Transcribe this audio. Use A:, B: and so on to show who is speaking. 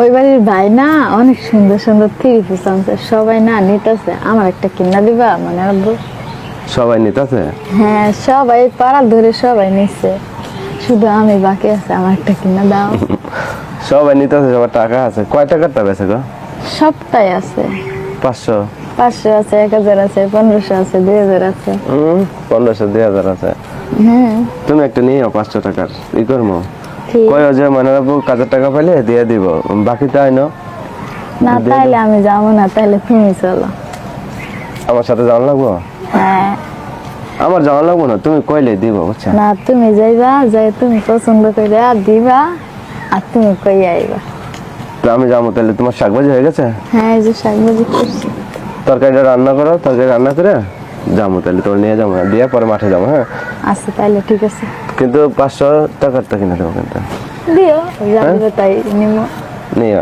A: ওই বাড়ির ভাই না অনেক সুন্দর সুন্দর থ্রি পিস আনছে। সবাই না নিতেছে। আমার একটা কিনা দিবা মানে আব্বু?
B: সবাই নিতেছে?
A: হ্যাঁ সবাই পাড়া ধরে সবাই নিচ্ছে শুধু আমি বাকি আছে আমার একটা কিনা দাও।
B: সবাই নিতেছে সবার টাকা আছে। কয় টাকারটা বেছে গো?
A: সবটাই আছে।
B: পাঁচশো?
A: পাঁচশো আছে এক হাজার আছে পনেরোশো আছে দুই হাজার আছে।
B: হুম পনেরোশো দুই হাজার আছে।
A: হ্যাঁ।
B: তুমি একটা নিয়ে পাঁচশো টাকার ই করব কয় যে মানে বাবু কাজের টাকা পাইলে দিয়ে দিব। বাকি তাই না?
A: না তাইলে আমি যাব না তাইলে তুমি চলো।
B: আমার সাথে যাওয়া লাগবো?
A: হ্যাঁ।
B: আমার যাওয়া লাগবো না তুমি কইলে দিব বুঝছ?
A: না তুমি যাইবা যাই তুমি পছন্দ করে দিবা আর তুমি কই আইবা।
B: তো আমি যাব তাহলে তোমার শাকভাজি হয়ে গেছে?
A: হ্যাঁ এই যে শাকভাজি
B: তরকারিটা রান্না করো তরকারি রান্না করে যাব তাহলে তোমার নিয়ে যাব দিয়ে পরে মাঠে যাব হ্যাঁ।
A: আচ্ছা তাইলে ঠিক আছে।
B: কিন্তু পাঁচশো টাকারটা কিনে দেবো কিন্তু।
A: দিও যাবে তাই নিমো।
B: নিয়ে